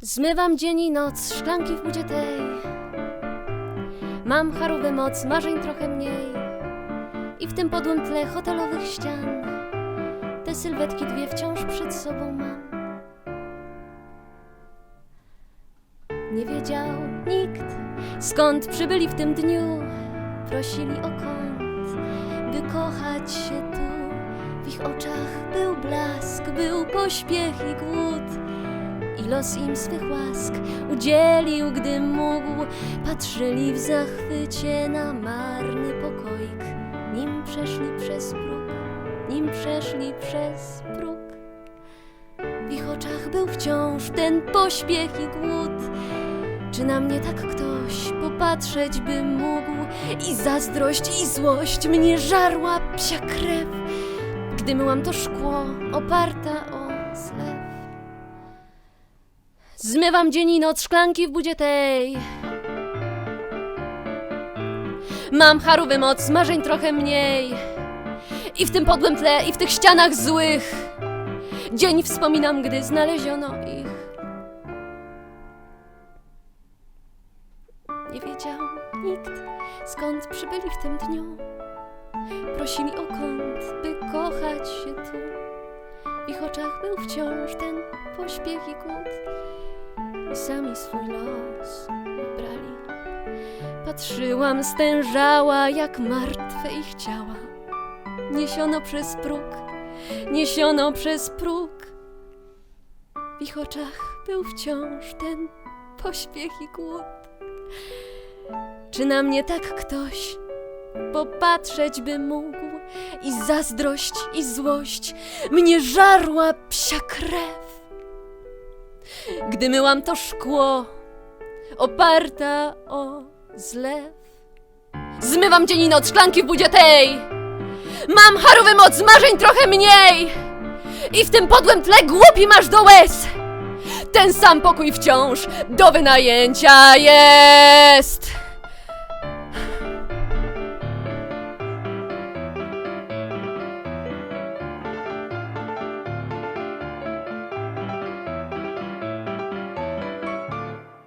Zmywam dzień i noc, szklanki w budzie tej. Mam charowy moc, marzeń trochę mniej. I w tym podłym tle hotelowych ścian te sylwetki dwie wciąż przed sobą mam. Nie wiedział nikt, skąd przybyli w tym dniu. Prosili o kąt, by kochać się tu. W ich oczach był blask, był pośpiech i głód. Los im swych łask udzielił, gdy mógł. Patrzyli w zachwycie na marny pokoik, nim przeszli przez próg, nim przeszli przez próg. W ich oczach był wciąż ten pośpiech i głód. Czy na mnie tak ktoś popatrzeć by mógł? I zazdrość, i złość mnie żarła psia krew, gdy myłam to szkło oparta o zlew. Zmywam dzień i noc, szklanki w budzie tej. Mam charówy moc, marzeń trochę mniej. I w tym podłym tle, i w tych ścianach złych. Dzień wspominam, gdy znaleziono ich. Nie wiedział nikt, skąd przybyli w tym dniu. Prosili o kąt, by kochać się tu. W ich oczach był wciąż ten pośpiech i głód. I sami swój los wybrali. Patrzyłam stężała, jak martwe ich ciała. Niesiono przez próg, niesiono przez próg. W ich oczach był wciąż ten pośpiech i głód. Czy na mnie tak ktoś popatrzeć by mógł? I zazdrość, i złość mnie żarła psia krew. Gdy myłam to szkło, oparta o zlew. Zmywam dzień i noc, szklanki w budzie tej. Mam charowy moc, marzeń trochę mniej. I w tym podłym tle głupi masz do łez. Ten sam pokój wciąż do wynajęcia jest.